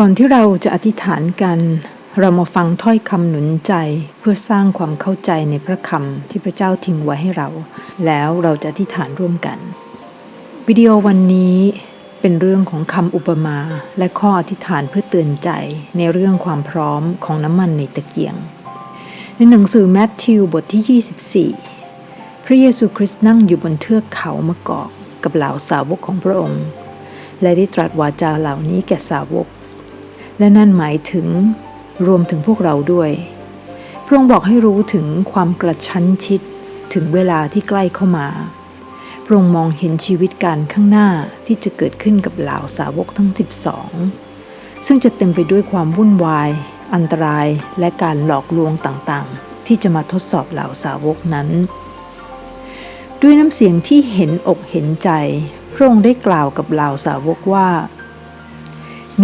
ก่อนที่เราจะอธิษฐานกัน เรามาฟังถ้อยคำหนุนใจเพื่อสร้างความเข้าใจในพระคำที่พระเจ้าทิ้งไว้ให้เรา แล้วเราจะอธิษฐานร่วมกัน วิดีโอวันนี้เป็นเรื่องของคำอุปมา และข้ออธิษฐานเพื่อเตือนใจในเรื่องความพร้อมของน้ำมันในตะเกียง ในหนังสือแมทธิวบทที่ 24 พระเยซูคริสต์นั่งอยู่บนเทือกเขามะกอกกับเหล่าสาวกของพระองค์ และได้ตรัสวาจาเหล่านี้แก่สาวก และนั่นหมายถึงรวมถึงพวกเราด้วย พระองค์บอกให้รู้ถึงความกระชั้นชิดถึงเวลาที่ใกล้เข้ามา พระองค์มองเห็นชีวิตการข้างหน้าที่จะเกิดขึ้นกับเหล่าสาวกทั้ง 12 ซึ่งจะเต็มไปด้วยความวุ่นวาย อันตรายและการหลอกลวงต่างๆ ที่จะมาทดสอบเหล่าสาวกนั้น ด้วยน้ำเสียงที่เห็นอกเห็นใจ พระองค์ได้กล่าวกับเหล่าสาวกว่า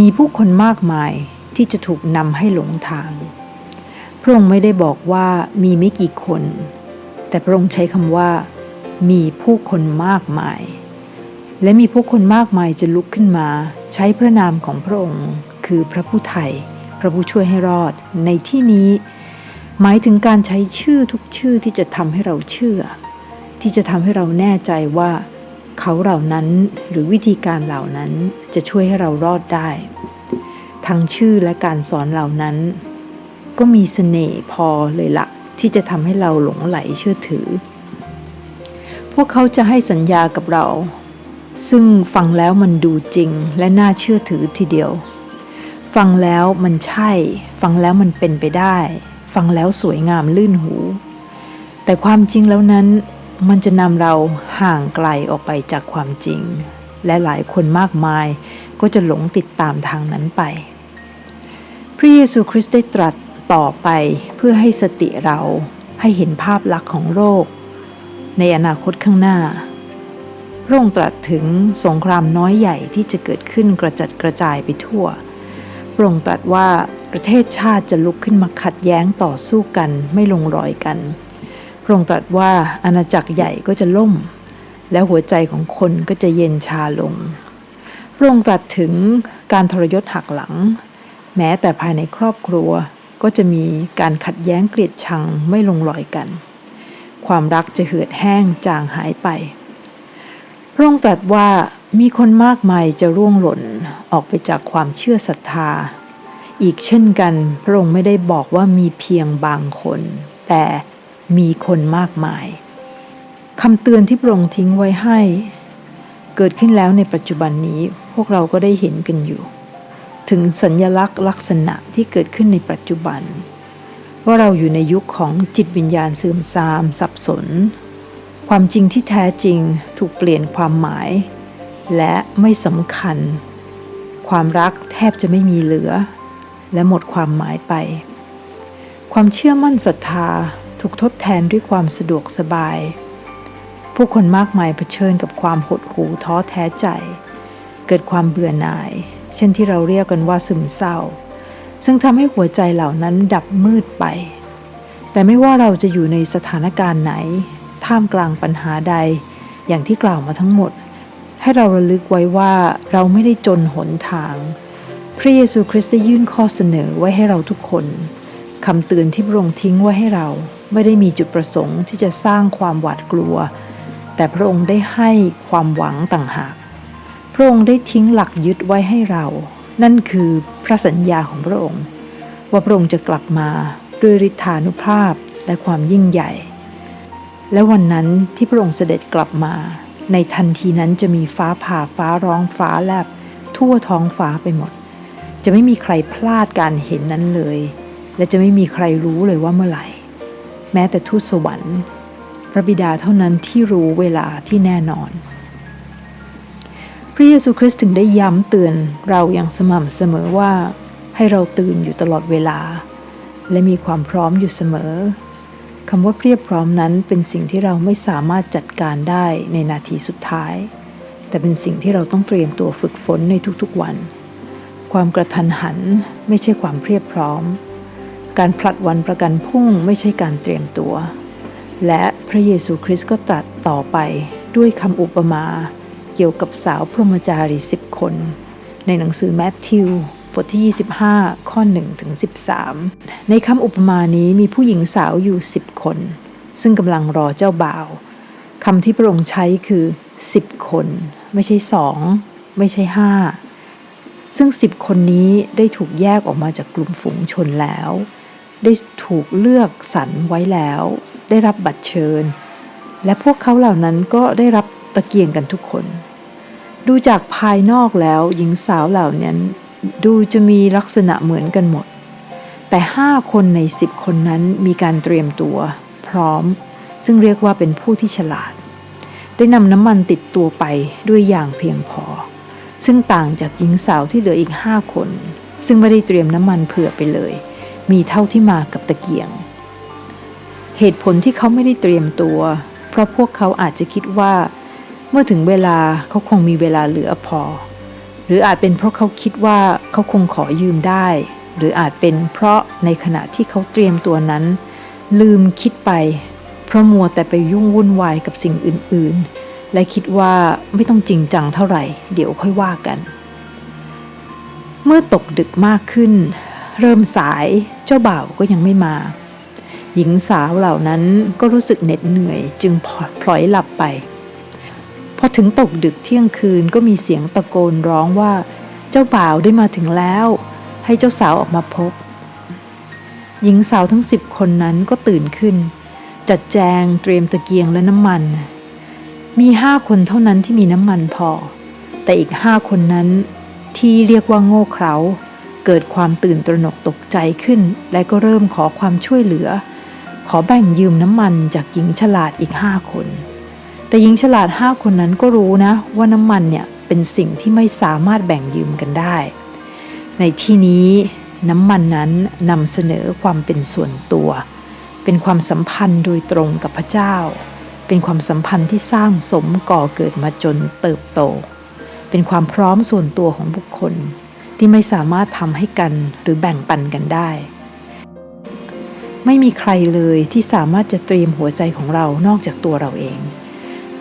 มีผู้คนมากมายที่จะถูกนำให้หลงทาง พระองค์ไม่ได้บอกว่ามีไม่กี่คน แต่พระองค์ใช้คำว่า มีผู้คนมากมาย และมีผู้คนมากมายจะลุกขึ้นมา ใช้พระนามของพระองค์ คือพระผู้ไทย พระผู้ช่วยให้รอด ในที่นี้ หมายถึงการใช้ชื่อทุกชื่อที่จะทำให้เราเชื่อ ที่จะทำให้เราแน่ใจว่า เขาเหล่านั้นหรือวิธีการเหล่านั้นจะช่วยให้เรารอดได้ ทั้งชื่อและการสอนเหล่านั้น ก็มีเสน่ห์พอเลยละที่จะทำให้เราหลงไหลเชื่อถือ พวกเขาจะให้สัญญากับเรา ซึ่งฟังแล้วมันดูจริงและน่าเชื่อถือทีเดียว ฟังแล้วมันใช่ ฟังแล้วมันเป็นไปได้ ฟังแล้วสวยงามลื่นหู แต่ความจริงแล้วนั้น มันจะนำเราห่างไกลออกไปจากความจริง และหลายคนมากมายก็จะหลงติดตามทางนั้นไป พระเยซูคริสต์ได้ตรัสต่อไปเพื่อให้สติเราให้เห็นภาพลักษณ์ของโลกในอนาคตข้างหน้าพระองค์ตรัสถึงสงครามน้อยใหญ่ที่จะเกิดขึ้นกระจัดกระจายไปทั่ว พระองค์ตรัสว่าประเทศชาติจะลุกขึ้นมาขัดแย้งต่อสู้กันไม่ลงรอยกัน ระองค์ตรัสว่าอาณาจักรใหญ่ก็จะล่ม และหัวใจของคนก็จะเย็นชาลง พระองค์ตรัสถึงการทรยศหักหลัง แม้แต่ภายในครอบครัวก็จะมีการขัดแย้งเกลียดชังไม่ลงรอยกัน ความรักจะเหือดแห้งจางหายไป พระองค์ตรัสว่ามีคนมากมายจะร่วงหล่นออกไปจากความเชื่อศรัทธา อีกเช่นกัน พระองค์ไม่ได้บอกว่ามีเพียงบางคน แต่ มีคนมากมายคำเตือนที่พระองค์ทิ้งไว้ให้ เกิดขึ้นแล้วในปัจจุบันนี้พวกเราก็ได้เห็นกันอยู่ ถึงสัญญลักษณ์ลักษณะที่เกิดขึ้นในปัจจุบัน ว่าเราอยู่ในยุคของจิตวิญญาณเสื่อมทราม สับสน ความจริงที่แท้จริงถูกเปลี่ยนความหมาย และไม่สำคัญ ความรักแทบจะไม่มีเหลือ และหมดความหมายไป ความเชื่อมั่นศรัทธา ถูกทดแทนด้วยความสะดวกสบาย ผู้คนมากมายเผชิญกับความหดหู่ท้อแท้ใจ เกิดความเบื่อหน่าย เช่นที่เราเรียกกันว่าซึมเศร้า ซึ่งทำให้หัวใจเหล่านั้นดับมืดไป แต่ไม่ว่าเราจะอยู่ในสถานการณ์ไหน ท่ามกลางปัญหาใด อย่างที่กล่าวมาทั้งหมด ให้เราระลึกไว้ว่าเราไม่ได้จนหนทาง พระเยซูคริสต์ได้ยื่นข้อเสนอไว้ให้เราทุกคนคำเตือนที่พระองค์ทิ้งไว้ให้เรา ไม่ได้มีจุดประสงค์ที่จะสร้างความหวาดกลัว แต่พระองค์ได้ให้ความหวังต่างหาก พระองค์ได้ทิ้งหลักยึดไว้ให้เรา นั่นคือพระสัญญาของพระองค์ ว่าพระองค์จะกลับมาด้วยฤทธานุภาพและความยิ่งใหญ่ และวันนั้นที่พระองค์เสด็จกลับมา ในทันทีนั้นจะมีฟ้าผ่าฟ้าร้องฟ้าแลบ ทั่วท้องฟ้าไปหมด จะไม่มีใครพลาดการเห็นนั้นเลย และจะไม่มีใครรู้เลยว่าเมื่อไหร่ แม้แต่ทูตสวรรค์ พระบิดาเท่านั้นที่รู้เวลาที่แน่นอน พระเยซูคริสต์ถึงได้ย้ำเตือนเราอย่างสม่ำเสมอว่าให้เราตื่นอยู่ตลอดเวลา และมีความพร้อมอยู่เสมอคำว่าเพียบพร้อมนั้นเป็นสิ่งที่เราไม่สามารถจัดการได้ในนาทีสุดท้าย แต่เป็นสิ่งที่เราต้องเตรียมตัวฝึกฝนในทุกๆวัน ความกระทันหันไม่ใช่ความเพียบพร้อม การผลัดวันประกันพุ่งไม่ใช่การเตรียมตัว และพระเยซูคริสต์ก็ตรัสต่อไปด้วยคำอุปมา เกี่ยวกับสาวพรหมจารีสิบคน ในหนังสือแมทธิวบทที่ 25 ข้อ1ถึง13 ในคำอุปมานี้มีผู้หญิงสาวอยู่ 10 คน ซึ่งกำลังรอเจ้าบ่าวคำที่พระองค์ใช้คือ 10 คน ไม่ใช่สองไม่ใช่ห้าซึ่ง 10 คนนี้ได้ถูกแยกออกมาจากกลุ่มฝูงชนแล้ว ได้ถูกเลือกสรรไว้แล้ว ได้รับบัตรเชิญ และพวกเขาเหล่านั้นก็ได้รับตะเกียงกันทุกคน ดูจากภายนอกแล้วหญิงสาวเหล่านั้นดูจะมีลักษณะเหมือนกันหมด แต่ห้าคนในสิบคนนั้นมีการเตรียมตัว พร้อม ซึ่งเรียกว่าเป็นผู้ที่ฉลาด ได้นำน้ำมันติดตัวไปด้วยอย่างเพียงพอ ซึ่งต่างจากหญิงสาวที่เหลืออีกห้าคน ซึ่งไม่ได้เตรียมน้ำมันเผื่อไปเลย มีเท่าที่มากับตะเกียง เหตุผลที่เขาไม่ได้เตรียมตัว เพราะพวกเขาอาจจะคิดว่า เมื่อถึงเวลาเขาคงมีเวลาเหลือพอ หรืออาจเป็นเพราะเขาคิดว่าเขาคงขอยืมได้ หรืออาจเป็นเพราะในขณะที่เขาเตรียมตัวนั้น ลืมคิดไป เพราะมัวแต่ไปยุ่งวุ่นวายกับสิ่งอื่นๆ และคิดว่าไม่ต้องจริงจังเท่าไหร่ เดี๋ยวค่อยว่ากัน เมื่อตกดึกมากขึ้น เริ่มสายเจ้าบ่าวก็ยังไม่มา หญิงสาวเหล่านั้นก็รู้สึกเหน็ดเหนื่อยจึงพลอยหลับไป พอถึงตกดึกเที่ยงคืนก็มีเสียงตะโกนร้องว่า เจ้าบ่าวได้มาถึงแล้ว ให้เจ้าสาวออกมาพบ หญิงสาวทั้งสิบคนนั้นก็ตื่นขึ้น จัดแจงเตรียมตะเกียงและน้ำมัน มีห้าคนเท่านั้นที่มีน้ำมันพอ แต่อีกห้าคนนั้นที่เรียกว่าโง่เขลา เกิดความตื่นตระหนกตกใจขึ้น และก็เริ่มขอความช่วยเหลือ ขอแบ่งยืมน้ำมันจากหญิงฉลาดอีกห้าคน แต่หญิงฉลาดห้าคนนั้นก็รู้นะว่าน้ำมันเนี่ยเป็นสิ่งที่ไม่สามารถแบ่งยืมกันได้ ในที่นี้น้ำมันนั้นนำเสนอความเป็นส่วนตัว เป็นความสัมพันธ์โดยตรงกับพระเจ้า เป็นความสัมพันธ์ที่สร้างสมก่อเกิดมาจนเติบโต เป็นความพร้อมส่วนตัวของบุคคล ที่ไม่สามารถทำให้กันหรือแบ่งปันกันได้ ไม่มีใครเลยที่สามารถจะเตรียมหัวใจของเรานอกจากตัวเราเอง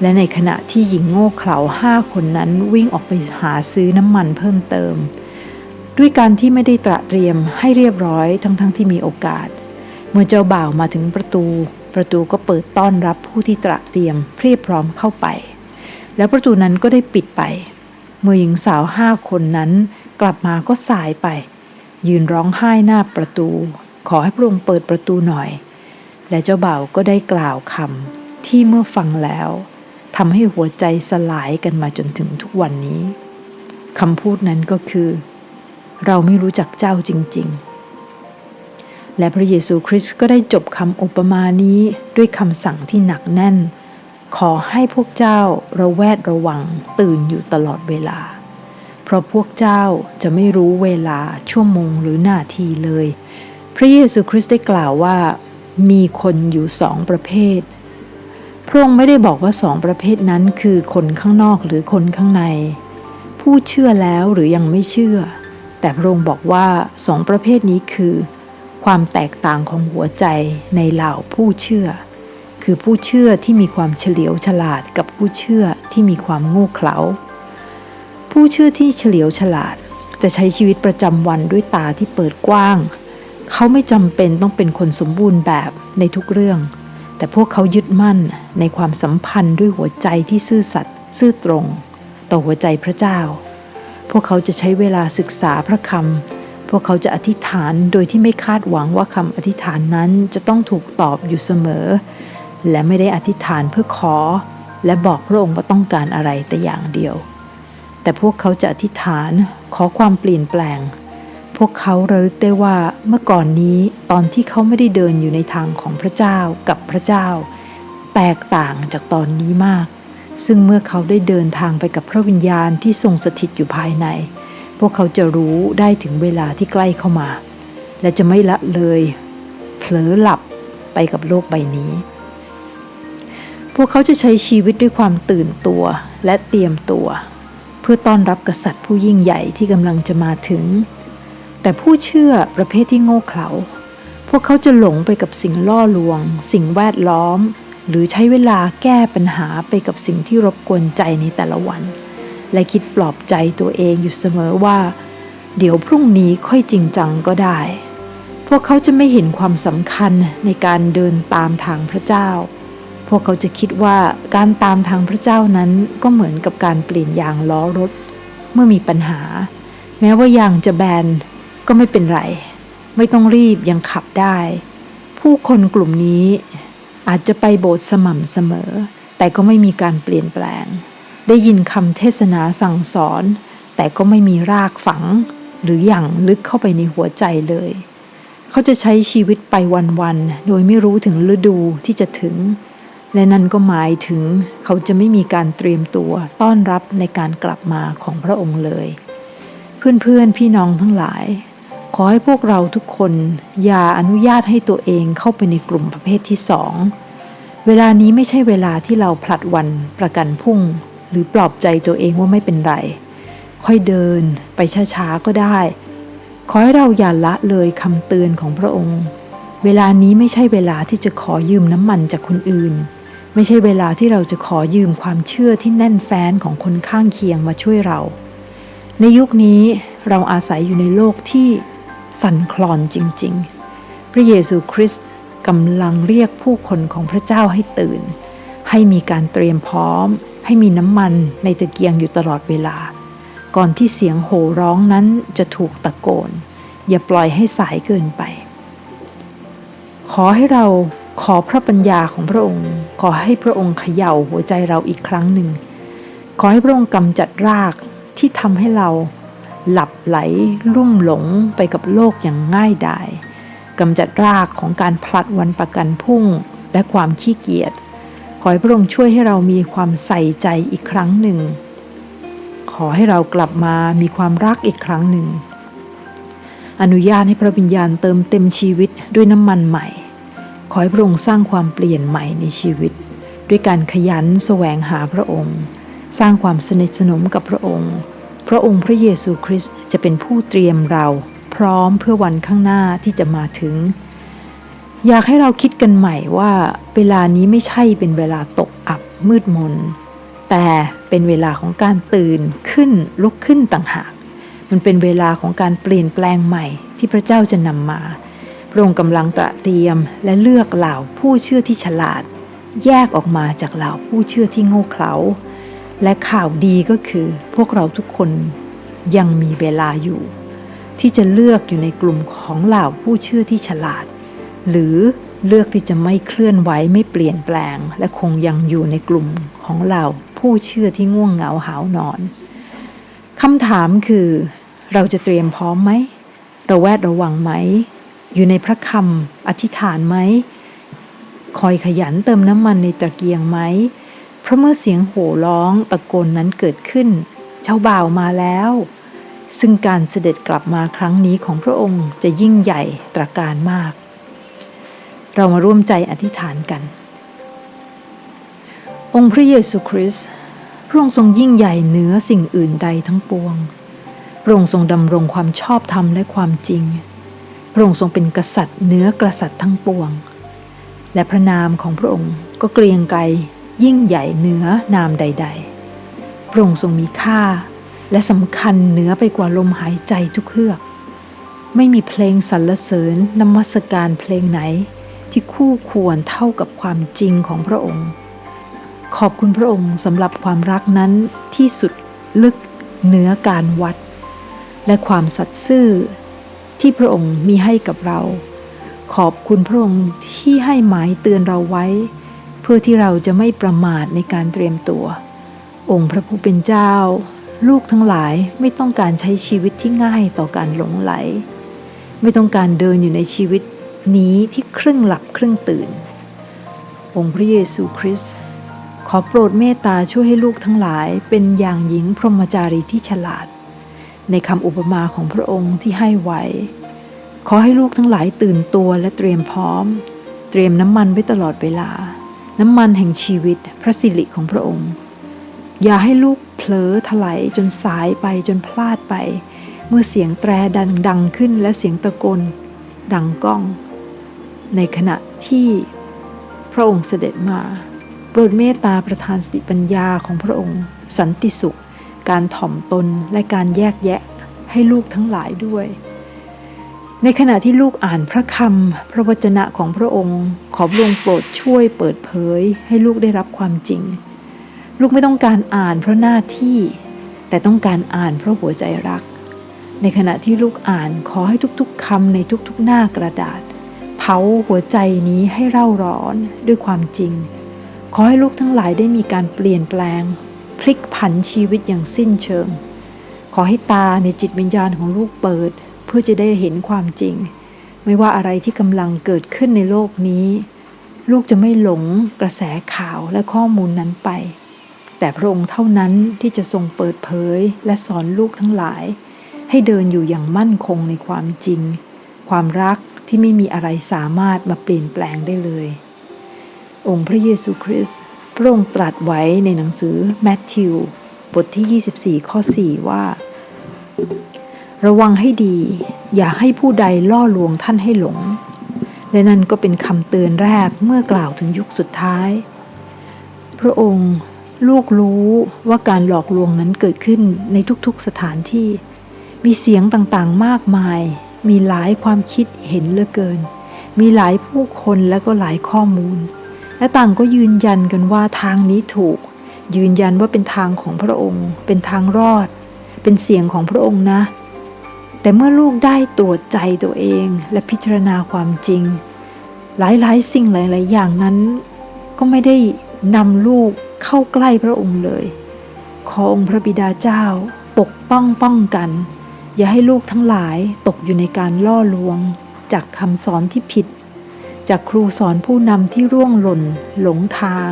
และในขณะที่หญิงโง่เขลาห้าคนนั้นวิ่งออกไปหาซื้อน้ำมันเพิ่มเติม ด้วยการที่ไม่ได้ตระเตรียมให้เรียบร้อยทั้งๆทที่มีโอกาส เมื่อเจ้าบ่าวมาถึงประตู ประตูก็เปิดต้อนรับผู้ที่ตระเตรียมเพียบพร้อมเข้าไป แล้วประตูนั้นก็ได้ปิดไป เมื่อหญิงสาวห้าคนนั้น กลับมาก็สายไป ยืนร้องไห้หน้าประตู ขอให้พระองค์เปิดประตูหน่อย และเจ้าบ่าวก็ได้กล่าวคำที่เมื่อฟังแล้วทำให้หัวใจสลายกันมาจนถึงทุกวันนี้คำพูดนั้นก็คือ เราไม่รู้จักเจ้าจริง ๆ และพระเยซูคริสต์ก็ได้จบคำอุปมานี้ด้วยคำสั่งที่หนักแน่น ขอให้พวกเจ้าระแวดระวังตื่นอยู่ตลอดเวลา ราะพวกเจ้าจะไม่รู้เวลาชั่วโมงหรือนาทีเลย พระเยซูคริสต์ได้กล่าวว่า มีคนอยู่สองประเภท พระองค์ไม่ได้บอกว่าสองประเภทนั้นคือคนข้างนอกหรือคนข้างใน ผู้เชื่อแล้วหรือยังไม่เชื่อ แต่พระองค์บอกว่าสองประเภทนี้คือ ความแตกต่างของหัวใจในเหล่าผู้เชื่อ คือผู้เชื่อที่มีความเฉลียวฉลาดกับผู้เชื่อที่มีความโง่เขลา ผู้เชื่อที่เฉลียวฉลาด จะใช้ชีวิตประจำวันด้วยตาที่เปิดกว้าง เขาไม่จำเป็นต้องเป็นคนสมบูรณ์แบบในทุกเรื่อง แต่พวกเขายึดมั่นในความสัมพันธ์ด้วยหัวใจที่ซื่อสัตย์ซื่อตรง ต่อหัวใจพระเจ้า พวกเขาจะใช้เวลาศึกษาพระคำพวกเขาจะอธิษฐานโดยที่ไม่คาดหวังว่าคำอธิษฐานนั้นจะต้องถูกตอบอยู่เสมอ และไม่ได้อธิษฐานเพื่อขอ และบอกพระองค์ว่าต้องการอะไรแต่อย่างเดียว แต่พวกเขาจะอธิษฐานขอความเปลี่ยนแปลง พวกเขาระลึกได้ว่าเมื่อก่อนนี้ตอนที่เขาไม่ได้เดินอยู่ในทางของพระเจ้ากับพระเจ้า แตกต่างจากตอนนี้มาก ซึ่งเมื่อเขาได้เดินทางไปกับพระวิญญาณที่ทรงสถิตอยู่ภายใน พวกเขาจะรู้ได้ถึงเวลาที่ใกล้เข้ามา และจะไม่ละเลย เผลอหลับไปกับโลกใบนี้ พวกเขาจะใช้ชีวิตด้วยความตื่นตัวและเตรียมตัว พื่อต้อนรับกษัตริย์ผู้ยิ่งใหญ่ที่กำลังจะมาถึง แต่ผู้เชื่อประเภทที่โง่เขลา พวกเขาจะหลงไปกับสิ่งล่อลวง สิ่งแวดล้อม หรือใช้เวลาแก้ปัญหาไปกับสิ่งที่รบกวนใจในแต่ละวัน และคิดปลอบใจตัวเองอยู่เสมอว่า เดี๋ยวพรุ่งนี้ค่อยจริงจังก็ได้ พวกเขาจะไม่เห็นความสำคัญในการเดินตามทางพระเจ้า พวกเขาจะคิดว่าการตามทางพระเจ้านั้นก็เหมือนกับการเปลี่ยนยางล้อรถ เมื่อมีปัญหา แม้ว่ายางจะแบนก็ไม่เป็นไร ไม่ต้องรีบยังขับได้ ผู้คนกลุ่มนี้อาจจะไปโบสถ์สม่ำเสมอ แต่ก็ไม่มีการเปลี่ยนแปลง ได้ยินคำเทศนาสั่งสอน แต่ก็ไม่มีรากฝัง หรืออย่างลึกเข้าไปในหัวใจเลย เขาจะใช้ชีวิตไปวันๆโดยไม่รู้ถึงฤดูที่จะถึง และนั่นก็หมายถึงเขาจะไม่มีการเตรียมตัวต้อนรับในการกลับมาของพระองค์เลย เพื่อนๆพี่น้องทั้งหลาย ขอให้พวกเราทุกคนอย่าอนุญาตให้ตัวเองเข้าไปในกลุ่มประเภทที่สองเวลานี้ไม่ใช่เวลาที่เราผลัดวันประกันพุ่ง หรือปลอบใจตัวเองว่าไม่เป็นไร ค่อยเดินไปช้าๆก็ได้ ขอให้เราอย่าละเลยคำเตือนของพระองค์ เวลานี้ไม่ใช่เวลาที่จะขอยืมน้ำมันจากคนอื่น ไม่ใช่เวลาที่เราจะขอยืมความเชื่อที่แน่นแฟ้นของคนข้างเคียงมาช่วยเรา ในยุคนี้เราอาศัยอยู่ในโลกที่สั่นคลอนจริง ๆ พระเยซูคริสต์กำลังเรียกผู้คนของพระเจ้าให้ตื่น ให้มีการเตรียมพร้อม ให้มีน้ำมันในตะเกียงอยู่ตลอดเวลา ก่อนที่เสียงโห่ร้องนั้นจะถูกตะโกน อย่าปล่อยให้สายเกินไป ขอให้เรา ขอพระปัญญาของพระองค์ ขอให้พระองค์เขย่าหัวใจเราอีกครั้งหนึ่ง ขอให้พระองค์กำจัดรากที่ทำให้เราหลับไหลลุ่มหลงไปกับโลกอย่างง่ายดายกำจัดรากของการพลัดวันประกันพุ่งและความขี้เกียจขอให้พระองค์ช่วยให้เรามีความใส่ใจอีกครั้งหนึ่ง ขอให้เรากลับมามีความรักอีกครั้งหนึ่ง อนุญาตให้พระวิญญาณเติมเต็มชีวิตด้วยน้ำมันใหม่ ขอให้พระองค์สร้างความเปลี่ยนใหม่ในชีวิต ด้วยการขยันแสวงหาพระองค์ สร้างความสนิทสนมกับพระองค์ พระองค์พระเยซูคริสต์จะเป็นผู้เตรียมเราพร้อมเพื่อวันข้างหน้าที่จะมาถึง อยากให้เราคิดกันใหม่ว่าเวลานี้ไม่ใช่เป็นเวลาตกอับมืดมน แต่เป็นเวลาของการตื่นขึ้นลุกขึ้นต่างหาก มันเป็นเวลาของการเปลี่ยนแปลงใหม่ที่พระเจ้าจะนำมา พระองค์กำลังตระเตรียมและเลือกเหล่าผู้เชื่อที่ฉลาด แยกออกมาจากเหล่าผู้เชื่อที่โง่เขลาและข่าวดีก็คือพวกเราทุกคนยังมีเวลาอยู่ ที่จะเลือกอยู่ในกลุ่มของเหล่าผู้เชื่อที่ฉลาด หรือเลือกที่จะไม่เคลื่อนไหวไม่เปลี่ยนแปลง และคงยังอยู่ในกลุ่มของเหล่าผู้เชื่อที่ง่วงเหงาหาวนอนคำถามคือ เราจะเตรียมพร้อมไหมเราแวดระวังไหม อยู่ในพระคำอธิษฐานไหมคอยขยันเติมน้ำมันในตะเกียงไหม เพราะเมื่อเสียงโห่ร้องตะโกนนั้นเกิดขึ้น เจ้าบ่าวมาแล้ว ซึ่งการเสด็จกลับมาครั้งนี้ของพระองค์จะยิ่งใหญ่ตระการมาก เรามาร่วมใจอธิษฐานกัน องค์พระเยซูคริสต์พระองค์ทรงยิ่งใหญ่เหนือสิ่งอื่นใดทั้งปวง พระองค์ทรงดำรงความชอบธรรมและความจริง พระองค์ทรงเป็นกษัตริย์เหนือกษัตริย์ทั้งปวง และพระนามของพระองค์ก็เกรียงไกรยิ่งใหญ่เหนือนามใด ๆ พระองค์ทรงมีค่า และสำคัญเหนือไปกว่าลมหายใจทุกเฮือก ไม่มีเพลงสรรเสริญนมัสการเพลงไหนที่คู่ควรเท่ากับความจริงของพระองค์ ขอบคุณพระองค์สำหรับความรักนั้นที่สุดลึกเหนือการวัด และความสัตย์ซื่อ ที่พระองค์มีให้กับเรา ขอบคุณพระองค์ที่ให้หมายเตือนเราไว้ เพื่อที่เราจะไม่ประมาทในการเตรียมตัว องค์พระผู้เป็นเจ้า ลูกทั้งหลายไม่ต้องการใช้ชีวิตที่ง่ายต่อการหลงไหล ไม่ต้องการเดินอยู่ในชีวิตนี้ที่ครึ่งหลับครึ่งตื่น องค์พระเยซูคริสต์ขอโปรดเมตตาช่วยให้ลูกทั้งหลายเป็นอย่างหญิงพรหมจารีที่ฉลาด ในคำอุปมาของพระองค์ที่ให้ไว้ ขอให้ลูกทั้งหลายตื่นตัวและเตรียมพร้อม เตรียมน้ำมันไว้ตลอดเวลา น้ำมันแห่งชีวิตพระสิริของพระองค์ อย่าให้ลูกเผลอถลายจนสายไปจนพลาดไป เมื่อเสียงแตรดังดังขึ้นและเสียงตะโกนดังก้อง ในขณะที่พระองค์เสด็จมาโปรดเมตตาประทานสติปัญญาของพระองค์ สันติสุข การถ่อมตนและการแยกแยะให้ลูกทั้งหลายด้วย ในขณะที่ลูกอ่านพระคำพระวจนะของพระองค์ ขอพระองค์โปรดช่วยเปิดเผยให้ลูกได้รับความจริง ลูกไม่ต้องการอ่านเพราะหน้าที่ แต่ต้องการอ่านเพราะหัวใจรัก ในขณะที่ลูกอ่านขอให้ทุกๆคำในทุกๆหน้ากระดาษ เผาหัวใจนี้ให้เร่าร้อนด้วยความจริง ขอให้ลูกทั้งหลายได้มีการเปลี่ยนแปลง พลิกผันชีวิตอย่างสิ้นเชิง ขอให้ตาในจิตวิญญาณของลูกเปิด เพื่อจะได้เห็นความจริง ไม่ว่าอะไรที่กำลังเกิดขึ้นในโลกนี้ ลูกจะไม่หลงกระแสข่าวและข้อมูลนั้นไป แต่พระองค์เท่านั้นที่จะทรงเปิดเผยและสอนลูกทั้งหลาย ให้เดินอยู่อย่างมั่นคงในความจริง ความรักที่ไม่มีอะไรสามารถมาเปลี่ยนแปลงได้เลย องค์พระเยซูคริสต์ พระองค์ตรัสไว้ในหนังสือแมทธิว บทที่ 24 ข้อ 4 ว่า ระวังให้ดี อย่าให้ผู้ใดล่อลวงท่านให้หลง และนั่นก็เป็นคำเตือนแรกเมื่อกล่าวถึงยุคสุดท้าย พระองค์ลูกรู้ว่าการหลอกลวงนั้นเกิดขึ้นในทุกๆสถานที่ มีเสียงต่างๆมากมาย มีหลายความคิดเห็นเหลือเกิน มีหลายผู้คนและก็หลายข้อมูล และต่างก็ยืนยันกันว่าทางนี้ถูก ยืนยันว่าเป็นทางของพระองค์ เป็นทางรอด เป็นเสียงของพระองค์นะ แต่เมื่อลูกได้ตรวจใจตัวเองและพิจารณาความจริง หลายๆ สิ่งหลาย ๆ อย่างนั้น ก็ไม่ได้นำลูกเข้าใกล้พระองค์เลย ขอองค์พระบิดาเจ้า ปกป้องป้องกัน อย่าให้ลูกทั้งหลายตกอยู่ในการล่อลวง จากคำสอนที่ผิด จากครูสอนผู้นำที่ร่วงหล่นหลงทาง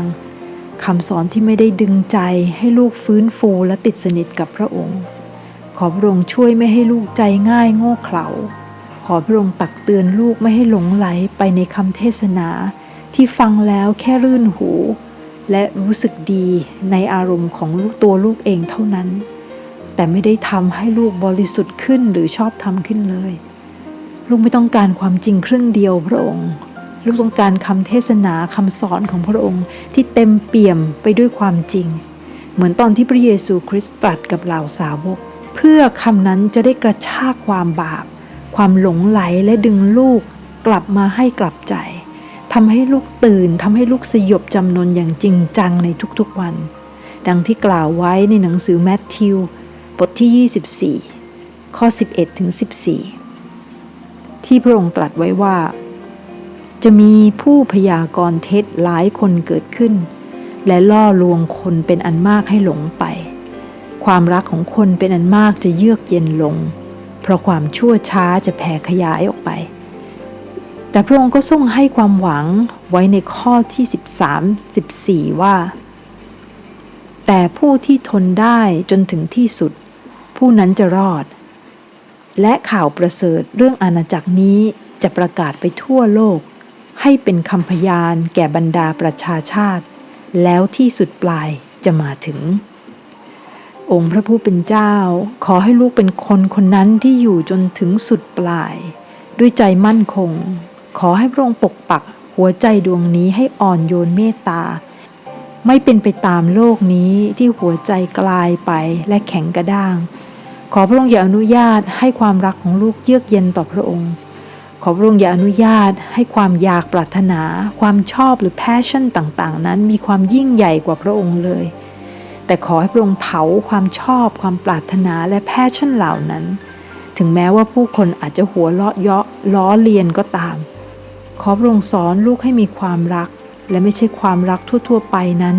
คำสอนที่ไม่ได้ดึงใจให้ลูกฟื้นฟูและติดสนิทกับพระองค์ ขอพระองค์ช่วยไม่ให้ลูกใจง่ายโง่เขลาขอพระองค์ตักเตือนลูกไม่ให้หลงไหลไปในคำเทศนาที่ฟังแล้วแค่รื่นหู และรู้สึกดีในอารมณ์ของลูกตัวลูกเองเท่านั้น แต่ไม่ได้ทำให้ลูกบริสุทธิ์ขึ้นหรือชอบทำขึ้นเลย ลูกไม่ต้องการความจริงครึ่งเดียวพระองค์ ลูกต้องการคำเทศนาคำสอนของพระองค์ที่เต็มเปี่ยมไปด้วยความจริง เหมือนตอนที่พระเยซูคริสต์ตรัสกับเหล่าสาวก เพื่อคำนั้นจะได้กระชากความบาป ความหลงไหลและดึงลูกกลับมาให้กลับใจทำให้ลูกตื่นทำให้ลูกสยบจำนนอย่างจริงจังในทุกๆวัน ดังที่กล่าวไว้ในหนังสือแมทธิวบทที่ 24 ข้อ 11ถึง14 ที่พระองค์ตรัสไว้ว่า จะมีผู้พยากรณ์เท็จหลายคนเกิดขึ้น และล่อลวงคนเป็นอันมากให้หลงไป ความรักของคนเป็นอันมากจะเยือกเย็นลง เพราะความชั่วช้าจะแผ่ขยายออกไป แต่พระองค์ก็ทรงให้ความหวังไว้ในข้อที่ 13 14 ว่า แต่ผู้ที่ทนได้จนถึงที่สุด ผู้นั้นจะรอด และข่าวประเสริฐเรื่องอาณาจักรนี้จะประกาศไปทั่วโลก ให้เป็นคำพยานแก่บรรดาประชาชาติ แล้วที่สุดปลายจะมาถึง องค์พระผู้เป็นเจ้า ขอให้ลูกเป็นคนคนนั้นที่อยู่จนถึงสุดปลาย ด้วยใจมั่นคง ขอให้พระองค์ปกปัก หัวใจดวงนี้ให้อ่อนโยนเมตตา ไม่เป็นไปตามโลกนี้ที่หัวใจกลายไปและแข็งกระด้าง ขอพระองค์อย่าอนุญาตให้ความรักของลูกเยือกเย็นต่อพระองค์ ขอพระองค์อย่าอนุญาตให้ความอยากปรารถนา ความชอบหรือ passion ต่างๆ นั้นมีความยิ่งใหญ่กว่าพระองค์เลย แต่ขอให้พระองค์เผาความชอบ ความปรารถนาและ passion เหล่านั้น ถึงแม้ว่าผู้คนอาจจะหัวเราะเยาะล้อเลียนก็ตาม ขอพระองค์สอนลูกให้มีความรัก และไม่ใช่ความรักทั่ว ๆ ไปนั้น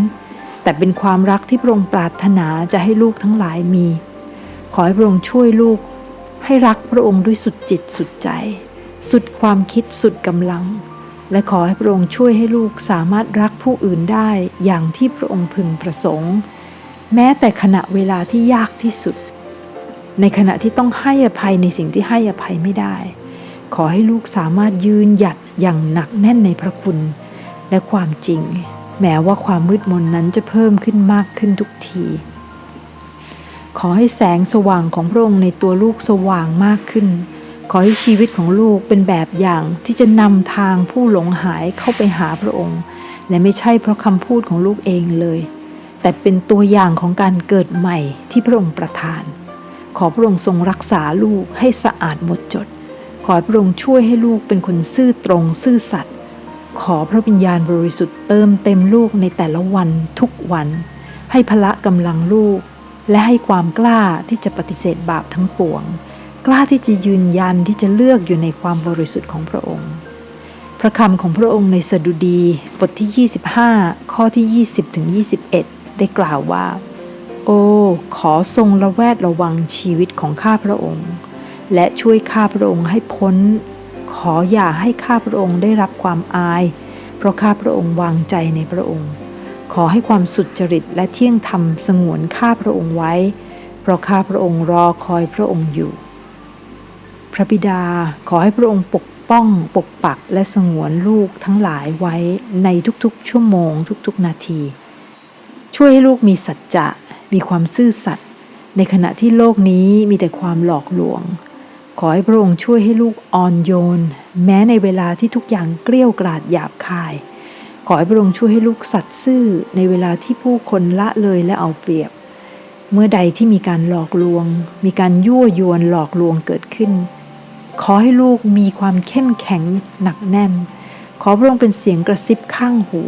แต่เป็นความรักที่พระองค์ปรารถนาจะให้ลูกทั้งหลายมี ขอให้พระองค์ช่วยลูก ให้รักพระองค์ด้วยสุดจิตสุดใจ สุดความคิดสุดกำลัง และขอให้พระองค์ช่วยให้ลูกสามารถรักผู้อื่นได้อย่างที่พระองค์พึงประสงค์ แม้แต่ขณะเวลาที่ยากที่สุด ในขณะที่ต้องให้อภัยในสิ่งที่ให้อภัยไม่ได้ ขอให้ลูกสามารถยืนหยัดอย่างหนักแน่นในพระคุณ และความจริง แม้ว่าความมืดมนนั้นจะเพิ่มขึ้นมากขึ้นทุกทีขอให้แสงสว่างของพระองค์ในตัวลูกสว่างมากขึ้น ขอให้ชีวิตของลูกเป็นแบบอย่างที่จะนำทางผู้หลงหายเข้าไปหาพระองค์ และไม่ใช่เพราะคำพูดของลูกเองเลย แต่เป็นตัวอย่างของการเกิดใหม่ที่พระองค์ประทาน ขอพระองค์ทรงรักษาลูกให้สะอาดหมดจด ขอให้พระองค์ช่วยให้ลูกเป็นคนซื่อตรงซื่อสัตย์ขอพระวิญญาณบริสุทธิ์เติมเต็มลูกในแต่ละวันทุกวัน ให้พละกำลังลูก และให้ความกล้าที่จะปฏิเสธบาปทั้งปวง กล้าที่จะยืนยันที่จะเลือกอยู่ในความบริสุทธิ์ของพระองค์ พระคำของพระองค์ในสดุดีบทที่ 25 ข้อที่ 20ถึง21 ได้กล่าวว่า โอ้ ขอทรงระแวดระวังชีวิตของข้าพระองค์ และช่วยข้าพระองค์ให้พ้น ขออย่าให้ข้าพระองค์ได้รับความอาย เพราะข้าพระองค์วางใจในพระองค์ ขอให้ความสุจริตและเที่ยงธรรมสงวนข้าพระองค์ไว้ เพราะข้าพระองค์รอคอยพระองค์อยู่ ระบิดา ขอให้พระองค์ปกป้อง ปกปักและสงวนลูกทั้งหลายไว้ในทุกๆ ชั่วโมง ทุกๆ นาที ช่วยให้ลูกมีสัจจะ มีความซื่อสัตย์ในขณะที่โลกนี้มีแต่ความหลอกลวง ขอให้พระองค์ช่วยให้ลูกอ่อนโยน แม้ในเวลาที่ทุกอย่างเกลี้ยวกราดหยาบคาย ขอให้พระองค์ช่วยให้ลูกสัตย์ซื่อในเวลาที่ผู้คนละเลยและเอาเปรียบ เมื่อใดที่มีการหลอกลวง มีการยั่วยวนหลอกลวงเกิดขึ้น ขอให้ลูกมีความเข้มแข็งหนักแน่น ขอพระองค์เป็นเสียงกระซิบข้างหู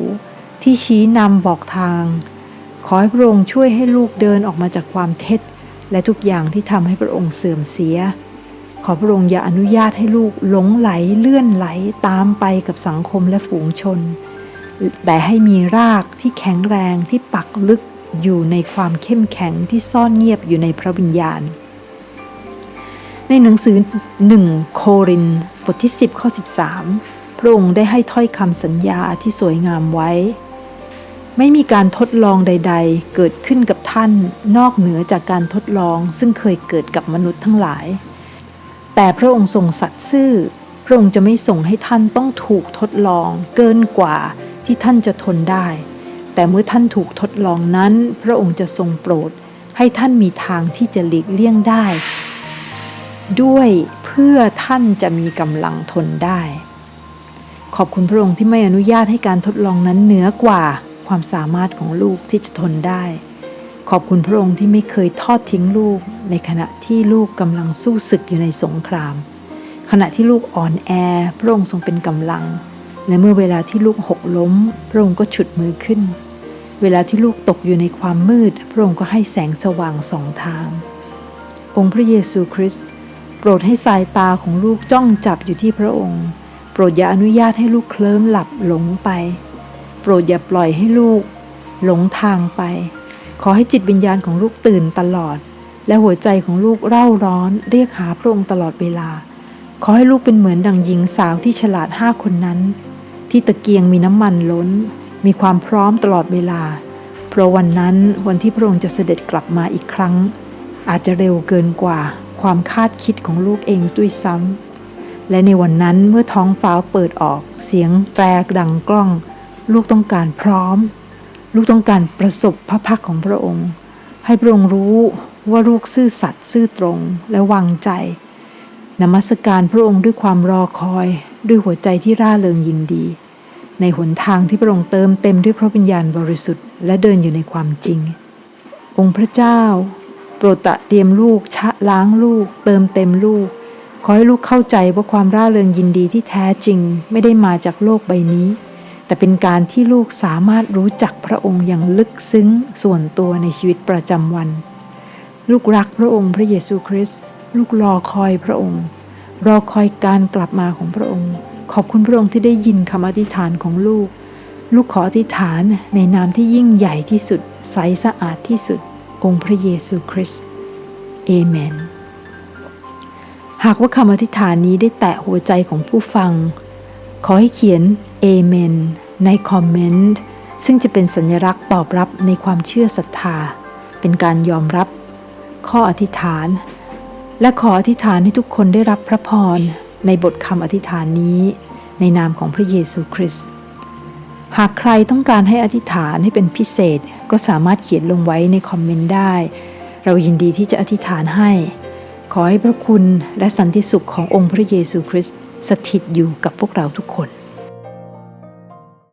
ที่ชี้นำบอกทาง ขอให้พระองค์ช่วยให้ลูกเดินออกมาจากความเท็จ และทุกอย่างที่ทำให้พระองค์เสื่อมเสีย ขอพระองค์อย่าอนุญาตให้ลูกหลงไหลเลื่อนไหลตามไปกับสังคมและฝูงชน แต่ให้มีรากที่แข็งแรงที่ปักลึกอยู่ในความเข้มแข็งที่ซ่อนเงียบอยู่ในพระวิญญาณ ในหนังสือหนึ่งโครินบทที่ 10 ข้อ 13 พระองค์ได้ให้ถ้อยคำสัญญาที่สวยงามไว้ ไม่มีการทดลองใด ๆ เกิดขึ้นกับท่านนอกเหนือจากการทดลองซึ่งเคยเกิดกับมนุษย์ทั้งหลาย แต่พระองค์ทรงสัตย์ซื่อ พระองค์จะไม่ส่งให้ท่านต้องถูกทดลองเกินกว่าที่ท่านจะทนได้ แต่เมื่อท่านถูกทดลองนั้น พระองค์จะทรงโปรดให้ท่านมีทางที่จะหลีกเลี่ยงได้ ด้วยเพื่อท่านจะมีกำลังทนได้ ขอบคุณพระองค์ที่ไม่อนุญาตให้การทดลองนั้นเหนือกว่าความสามารถของลูกที่จะทนได้ ขอบคุณพระองค์ที่ไม่เคยทอดทิ้งลูก ในขณะที่ลูกกำลังสู้ศึกอยู่ในสงคราม ขณะที่ลูกอ่อนแอ พระองค์ทรงเป็นกำลัง และเมื่อเวลาที่ลูกหกล้ม พระองค์ก็ฉุดมือขึ้น เวลาที่ลูกตกอยู่ในความมืด พระองค์ก็ให้แสงสว่างสองทาง องค์พระเยซูคริสต์ โปรดให้สายตาของลูกจ้องจับอยู่ที่พระองค์ โปรดอย่าอนุญาตให้ลูกเคลิ้มหลับหลงไป โปรดอย่าปล่อยให้ลูก หลงทางไป ขอให้จิตวิญญาณของลูกตื่นตลอด และหัวใจของลูกเร่าร้อนเรียกหาพระองค์ตลอดเวลา ขอให้ลูกเป็นเหมือนดังหญิงสาวที่ฉลาดห้าคนนั้น ที่ตะเกียงมีน้ำมันล้น มีความพร้อมตลอดเวลา เพราะวันนั้นวันที่พระองค์จะเสด็จกลับมาอีกครั้ง อาจจะเร็วเกินกว่า ความคาดคิดของลูกเองด้วยซ้ำและในวันนั้นเมื่อท้องฟ้าเปิดออกเสียงแตรดังกล้อง ลูกต้องการพร้อม ลูกต้องการประสบพระพักของพระองค์ ให้พระองค์รู้ว่าลูกซื่อสัตย์ซื่อตรงและวางใจนมัสการพระองค์ด้วยความรอคอย ด้วยหัวใจที่ร่าเริงยินดี ในหนทางที่พระองค์เติมเต็มด้วยพระวิญญาณบริสุทธิ์และเดินอยู่ในความจริง องค์พระเจ้า ปรดตะเตรียมลูก ชะล้างลูก เติมเต็มลูก ขอให้ลูกเข้าใจว่าความร่าเริงยินดีที่แท้จริงไม่ได้มาจากโลกใบนี้ แต่เป็นการที่ลูกสามารถรู้จักพระองค์อย่างลึกซึ้งส่วนตัวในชีวิตประจำวัน ลูกรักพระองค์พระเยซูคริสต์ลูกรอคอยพระองค์ รอคอยการกลับมาของพระองค์ ขอบคุณพระองค์ที่ได้ยินคำอธิษฐานของลูก ลูกขออธิษฐานในนามที่ยิ่งใหญ่ที่สุด ใสสะอาดที่สุด องค์พระเยซูคริสต์เอเมน หากว่าคำอธิษฐานนี้ได้แตะหัวใจของผู้ฟัง ขอให้เขียนเอเมนในคอมเมนต์ซึ่งจะเป็นสัญลักษณ์ตอบรับในความเชื่อศรัทธา เป็นการยอมรับ ข้ออธิษฐาน และขออธิษฐานให้ทุกคนได้รับพระพรในบทคำอธิษฐานนี้ ในนามของพระเยซูคริสต์ หากใครต้องการให้อธิษฐานให้เป็นพิเศษ ก็สามารถเขียนลงไว้ในคอมเมนต์ได้ เรายินดีที่จะอธิษฐานให้ ขอให้พระคุณและสันติสุขขององค์พระเยซูคริสต์สถิตอยู่กับพวกเราทุกคน